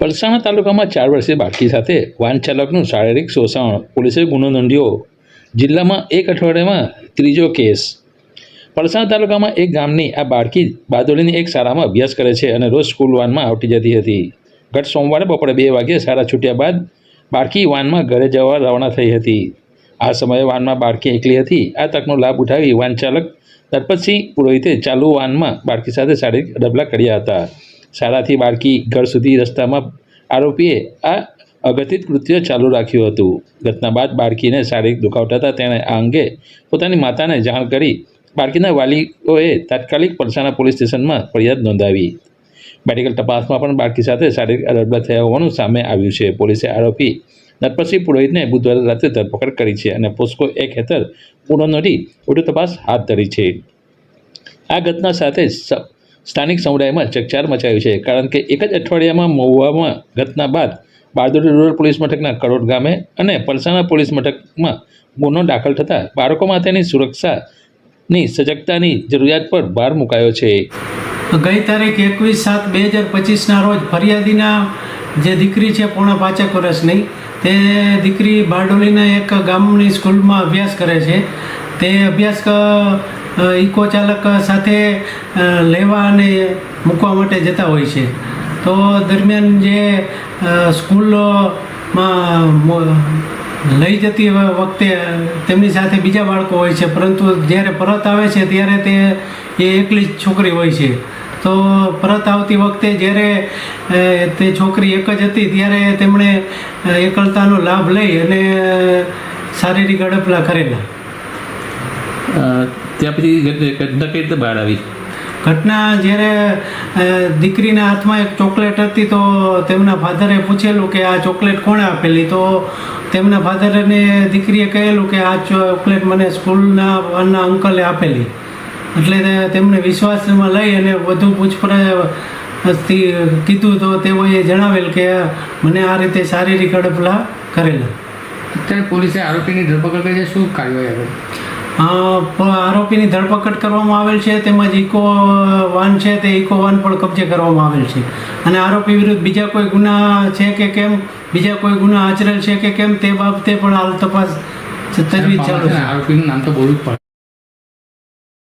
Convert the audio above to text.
પલસાણા તાલુકામાં ચાર વર્ષે બાળકી સાથે વાહન ચાલકનું શારીરિક શોષણ, પોલીસે ગુનો નોંધ્યો. જિલ્લામાં એક અઠવાડિયામાં ત્રીજો કેસ. પલસાણા તાલુકામાં એક ગામની આ બાળકી બારડોલીની એક શાળામાં અભ્યાસ કરે છે અને રોજ સ્કૂલ વાનમાં આવતી જતી હતી. ગત સોમવારે બપોરે બે વાગ્યે શાળા છૂટ્યા બાદ બાળકી વાનમાં ઘરે જવા રવાના થઈ હતી. આ સમયે વાનમાં બાળકી એકલી હતી. આ તકનો લાભ ઉઠાવી વાન ચાલક દરપતસિંહ પુરોહિતે ચાલુ વાનમાં બાળકી સાથે શારીરિક ડબલા કર્યા હતા. શાળાથી બાળકી ઘર સુધી રસ્તામાં આરોપીએ આ અગતિત કૃત્ય ચાલુ રાખ્યું હતું. ઘટના બાદ બાળકીને શારીરિક દુખાવ થતાં તેણે આ અંગે પોતાની માતાને જાણ કરી બાળકીના વાલીઓએ તાત્કાલિક પલસાણા પોલીસ સ્ટેશનમાં ફરિયાદ નોંધાવી. મેડિકલ તપાસમાં પણ બાળકી સાથે શારીરિક અડબડા થયા હોવાનું સામે આવ્યું છે. પોલીસે આરોપી નરપતસિંહ પુરોહિતને બુધવારે રાત્રે ધરપકડ કરી છે અને પોસ્કો એક હેઠળ પૂર્ણ નોંધી વધુ તપાસ હાથ ધરી છે. આ ઘટના સાથે સ્થાનિક સમુદાયમાં ચકચાર મચાવી છે, કારણ કે એક જ અઠવાડિયામાં મહુવામાં ઘટના બાદ બારડોલી રૂરલ પોલીસ મથકના કરોડ ગામે અને પલસાણા પોલીસ મથકમાં ગુનો દાખલ થતાં બાળકોમાં તેની સુરક્ષાની સજગતાની જરૂરિયાત પર ભાર મુકાયો છે. ગઈ તારીખ એકવીસ સાત બે હજાર પચીસના રોજ ફરિયાદીના જે દીકરી છે, પોણા પાંચેક વર્ષની, તે દીકરી બારડોલીના એક ગામની સ્કૂલમાં અભ્યાસ કરે છે. તે અભ્યાસ ઇકો ચાલક સાથે લેવા અને મૂકવા માટે જતા હોય છે. તો દરમિયાન જે સ્કૂલમાં લઈ જતી વખતે તેમની સાથે બીજા બાળકો હોય છે. પરંતુ જ્યારે પરત આવે છે, ત્યારે તે, એ એકલી જ છોકરી હોય છે. તો પરત આવતી વખતે જ્યારે તે છોકરી એક જ હતી, ત્યારે તેમણે એકલતાનો લાભ લઈ અને શારીરિક અડપલા કરેલા. ત્યાં પછી ઘટ- ઘટના કઈ રીતે બહાર આવી? ઘટના જ્યારે દીકરીના હાથમાં એક ચોકલેટ હતી તો તેમના ફાધરે પૂછેલું કે આ ચોકલેટ કોણે આપેલી? તો તેમના ફાધરને દીકરીએ કહેલું કે આ ચોકલેટ મને સ્કૂલના વાનના અંકલે આપેલી. એટલે તેમને વિશ્વાસમાં લઈ અને વધુ પૂછપરછથી કીધું તો તેઓએ જણાવેલ કે મને આ રીતે શારીરિક અડપલા કરેલા. અત્યારે પોલીસે આરોપીની ધરપકડ કરી છે. શું કાર્યવાહી આગળ? આરોપીની ધરપકડ કરવામાં આવેલ છે તેમજ ઇકો વાન છે તે ઇકો વાન પણ કબજે કરવામાં આવેલ છે. અને આરોપી વિરુદ્ધ બીજા કોઈ ગુના છે કે કેમ? બીજા કોઈ ગુના આચરેલ છે કે કેમ? તે બાબતે પણ હાલ તપાસ તજવીજ ચાલુ છે. આરોપીનું નામ તો બોલવું જ પડે.